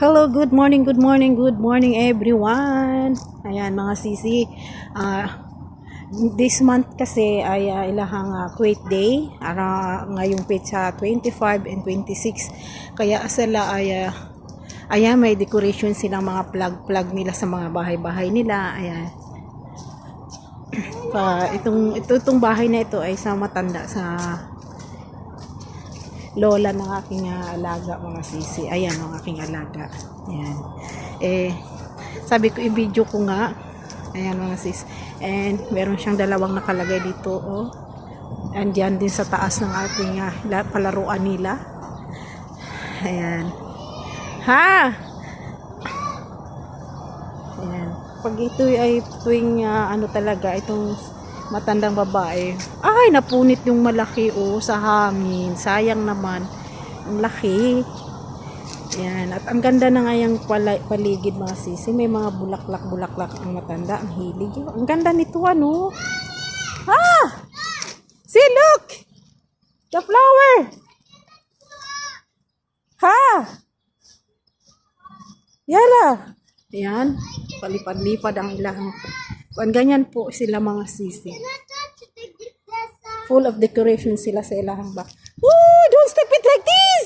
Hello, good morning, good morning, good morning everyone. Ayan mga sisi. Ah, this month kasi ay uh, ilahang ah, Kuwait Day. Ara ngayong petsa 25 and 26. Kaya asala ay ah, ayan may decoration silang mga plug-plug nila sa mga bahay-bahay nila. Ayan. Pa, itong ito itong bahay na ito ay sa matanda sa lola ng aking ah, alaga mga sisi. Ayan ang aking alaga. Ayan. Eh, sabi ko i-video ko nga. Ayan mga sis. And meron siyang dalawang nakalagay dito. Oh. Andyan din sa taas ng ating la- palaruan nila. Ayan. Ha! Ayan. Pag ito ay tuwing ah, ano talaga, itong matandang babae, ay napunit yung malaki oh sa hangin. Sayang naman. Ang laki. Ayan. At ang ganda na nga yung paligid mga sisi. May mga bulaklak-bulaklak ang matanda. Ang hilig. Ang ganda nito ano. Ah! See, look! The flower! Ha! Yala! Ayan. Palipad-lipad ang ilang. Kung ganyan po sila mga sisi. Full of decoration sila sa ilahang ba. Woo! Don't step it like this!